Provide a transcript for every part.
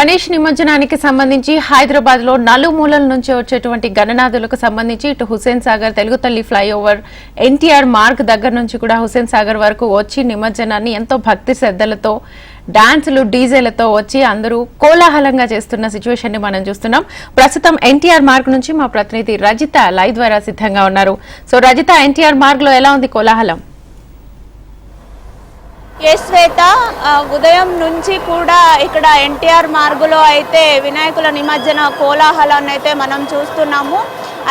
గణేష్ నిమజ్జనానికి సంబంధించి హైదరాబాద్లో నలుమూలల నుంచి వచ్చేటువంటి గణనాథులకు సంబంధించి ఇటు హుసేన్ సాగర్ తెలుగు తల్లి ఫ్లైఓవర్ ఎన్టీఆర్ మార్గ్ దగ్గర నుంచి కూడా హుసేన్ సాగర్ వరకు వచ్చి నిమజ్జనాన్ని ఎంతో భక్తి శ్రద్ధలతో డాన్సులు డీజేలతో వచ్చి అందరూ కోలాహలంగా చేస్తున్న సిచ్యువేషన్ని మనం చూస్తున్నాం. ప్రస్తుతం ఎన్టీఆర్ మార్గ్ నుంచి మా ప్రతినిధి రజిత లైవ్ ద్వారా సిద్ధంగా ఉన్నారు. సో రజిత ఎన్టీఆర్ మార్గ్లో ఎలా ఉంది కోలాహలం? ఏ శ్వేత ఉదయం నుంచి కూడా ఇక్కడ ఎన్టీఆర్ మార్గులో అయితే వినాయకుల నిమజ్జన కోలాహలాన్ని అయితే మనం చూస్తున్నాము.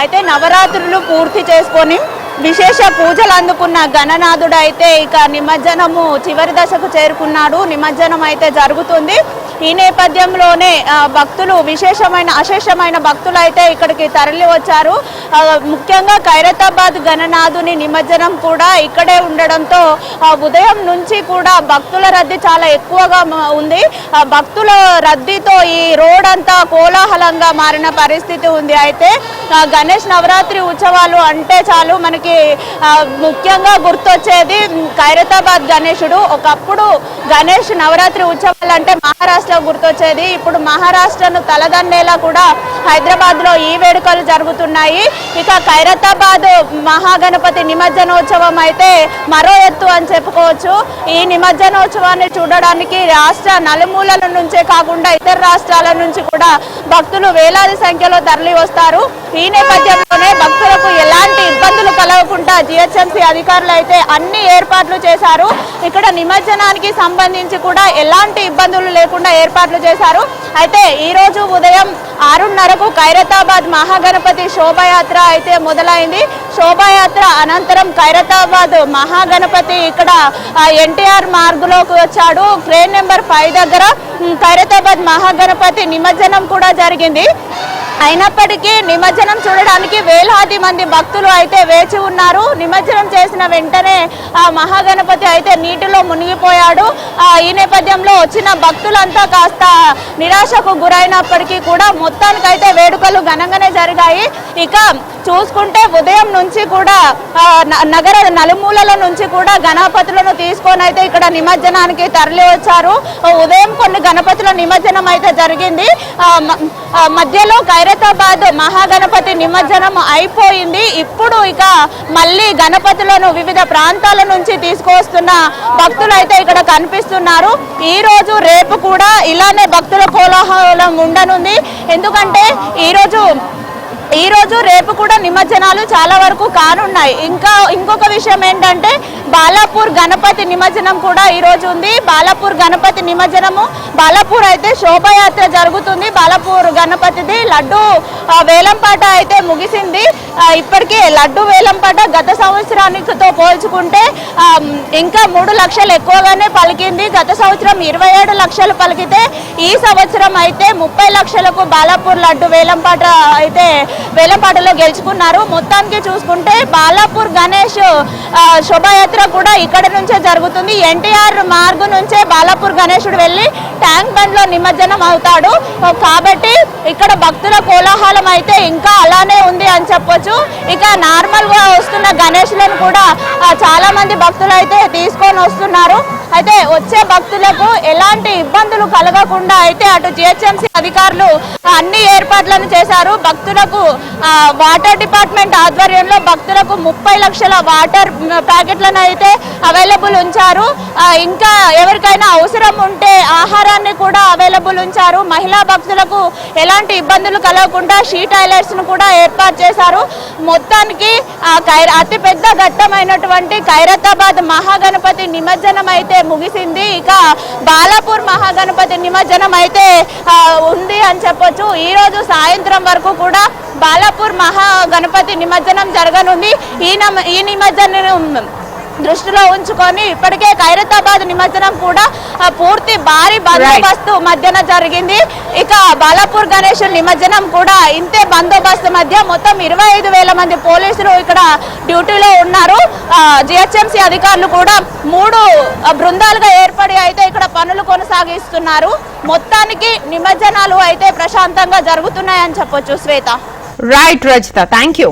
అయితే నవరాత్రులు పూర్తి చేసుకొని విశేష పూజలు అందుకున్న గణనాథుడు అయితే ఇక నిమజ్జనము చివరి దశకు చేరుకున్నాడు. నిమజ్జనం అయితే జరుగుతుంది. ఈ నేపథ్యంలోనే భక్తులు విశేషమైన అశేషమైన భక్తులు అయితే ఇక్కడికి తరలి వచ్చారు. ముఖ్యంగా ఖైరతాబాద్ గణనాథుని నిమజ్జనం కూడా ఇక్కడే ఉండడంతో ఉదయం నుంచి కూడా భక్తుల రద్దీ చాలా ఎక్కువగా ఉంది. భక్తుల రద్దీతో ఈ రోడ్ అంతా కోలాహలంగా మారిన పరిస్థితి ఉంది. అయితే గణేష్ నవరాత్రి ఉత్సవాలు అంటే చాలు. మనకి ముఖ్యంగా గుర్తొచ్చేది ఖైరతాబాద్ గణేషుడు. ఒకప్పుడు గణేష్ నవరాత్రి ఉత్సవాలు అంటే మహారాష్ట్ర గుర్తొచ్చేది. ఇప్పుడు మహారాష్ట్రను తలదన్నేలా కూడా హైదరాబాద్లో ఈ వేడుకలు జరుగుతున్నాయి. ఇక ఖైరతాబాద్ మహాగణపతి నిమజ్జనోత్సవం అయితే మరో ఎత్తు అని చెప్పుకోవచ్చు. ఈ నిమజ్జనోత్సవాన్ని చూడడానికి రాష్ట్ర నలుమూలల నుంచే కాకుండా ఇతర రాష్ట్రాల నుంచి కూడా భక్తులు వేలాది సంఖ్యలో తరలి వస్తారు. ఈ నేపథ్యంలోనే భక్తులకు ఎలాంటి ఇబ్బందులు కలగకుండా జిహెచ్ఎంసీ అధికారులు అయితే అన్ని ఏర్పాట్లు చేశారు. నిమజ్జనానికి సంబంధించి కూడా ఎలాంటి ఇబ్బందులు లేకుండా ఏర్పాట్లు చేశారు. అయితే ఈ రోజు ఉదయం ఆరున్నరకు ఖైరతాబాద్ మహాగణపతి శోభాయాత్ర అయితే మొదలైంది. శోభాయాత్ర అనంతరం ఖైరతాబాద్ మహాగణపతి ఇక్కడ ఎన్టీఆర్ మార్గులోకి వచ్చాడు. ట్రైన్ నెంబర్ ఫైవ్ దగ్గర ఖైరతాబాద్ మహాగణపతి నిమజ్జనం కూడా జరిగింది. అయినప్పటికీ నిమజ్జనం చూడడానికి వేలాది మంది భక్తులు అయితే వేచి ఉన్నారు. నిమజ్జనం చేసిన వెంటనే ఆ మహాగణపతి అయితే నీటిలో మునిగిపోయాడు. ఈ నేపథ్యంలో వచ్చిన భక్తులంతా కాస్త నిరాశకు గురైనప్పటికీ కూడా మొత్తానికైతే వేడుకలు ఘనంగానే జరిగాయి. ఇక చూసుకుంటే ఉదయం నుంచి కూడా న- నగర నలుమూలల నుంచి కూడా గణపతులను తీసుకొని అయితే ఇక్కడ నిమజ్జనానికి తరలి వచ్చారు ఉదయం కొన్ని గణపతుల నిమజ్జనం అయితే జరిగింది. మధ్యలో ఖైరతాబాద్ మహాగణపతి నిమజ్జనం అయిపోయింది. ఇప్పుడు ఇక మళ్ళీ గణపతులను వివిధ ప్రాంతాల నుంచి తీసుకొస్తున్న భక్తులు అయితే ఇక్కడ కనిపిస్తున్నారు. ఈ రోజు రేపు కూడా ఇలానే భక్తుల కోలాహలం ఉండనుంది. ఎందుకంటే ఈరోజు ఈ రోజు రేపు కూడా నిమజ్జనాలు చాలా వరకు కానున్నాయి. ఇంకా ఇంకొక విషయం ఏంటంటే బాలాపూర్ గణపతి నిమజ్జనం కూడా ఈ రోజు ఉంది. బాలాపూర్ గణపతి నిమజ్జనము బాలాపూర్ అయితే శోభాయాత్ర జరుగుతుంది. బాలాపూర్ గణపతిది లడ్డు ఆ, వేలంపాట అయితే ముగిసింది. ఇప్పటికే లడ్డు వేలంపాట గత సంవత్సరానికితో పోల్చుకుంటే ఇంకా మూడు లక్షలు ఎక్కువగానే పలికింది. గత సంవత్సరం ఇరవై ఏడు లక్షలు పలికితే ఈ సంవత్సరం అయితే ముప్పై లక్షలకు బాలాపూర్ లడ్డు వేలంపాట అయితే వేలంపాటలో గెలుచుకున్నారు. మొత్తానికి చూసుకుంటే బాలాపూర్ గణేష్ ఆ, శోభాయాత్ర కూడా ఇక్కడ నుంచే జరుగుతుంది. ఎన్టీఆర్ మార్గు నుంచే బాలాపూర్ గణేశుడు వెళ్ళి ట్యాంక్ బండ్లో నిమజ్జనం అవుతాడు. కాబట్టి ఇక్కడ భక్తుల కోలాహలం అయితే ఇంకా అలానే ఉంది అని చెప్పొచ్చు. ఇక నార్మల్గా వస్తున్న గణేష్లను కూడా చాలా మంది భక్తులు అయితే తీసుకొని వస్తున్నారు. అయితే వచ్చే భక్తులకు ఎలాంటి ఇబ్బందులు కలగకుండా అయితే అటు జిహెచ్ఎంసీ అధికారులు అన్ని ఏర్పాట్లను చేశారు. భక్తులకు వాటర్ డిపార్ట్మెంట్ ఆధ్వర్యంలో భక్తులకు ముప్పై లక్షల వాటర్ ప్యాకెట్లను అయితే అవైలబుల్ ఉంచారు. ఇంకా ఎవరికైనా అవసరం ఉంటే ఆహారాన్ని కూడా అవైలబుల్ ఉంచారు. మహిళా భక్తులకు ఎలాంటి ఇబ్బందులు కలగకుండా షీ టాయిలెట్స్ను కూడా ఏర్పాటు చేశారు. మొత్తానికి కైర అతిపెద్ద ఘట్టమైనటువంటి ఖైరతాబాద్ మహాగణపతి నిమజ్జనం అయితే ముగిసింది. ఇక బాలాపూర్ మహాగణపతి నిమజ్జనం అయితే ఉంది అని చెప్పొచ్చు. ఈ రోజు సాయంత్రం వరకు కూడా బాలాపూర్ మహాగణపతి నిమజ్జనం జరగనుంది. ఈ నమ ఈ నిమజ్జనం దృష్టిలో ఉంచుకొని ఇప్పటికే ఖైరతాబాద్ నిమజ్జనం కూడా పూర్తి భారీ బందోబస్తు మధ్యన జరిగింది. ఇక బాలాపూర్ గణేష్ నిమజ్జనం కూడా ఇంతే బందోబస్తు మధ్య మొత్తం ఇరవై ఐదు వేల మంది పోలీసులు ఇక్కడ డ్యూటీలో ఉన్నారు. జిహెచ్ఎంసీ అధికారులు కూడా మూడు బృందాలుగా ఏర్పడి అయితే ఇక్కడ పనులు కొనసాగిస్తున్నారు. మొత్తానికి నిమజ్జనాలు అయితే ప్రశాంతంగా జరుగుతున్నాయని చెప్పొచ్చు Shweta. Right Rajitha thank you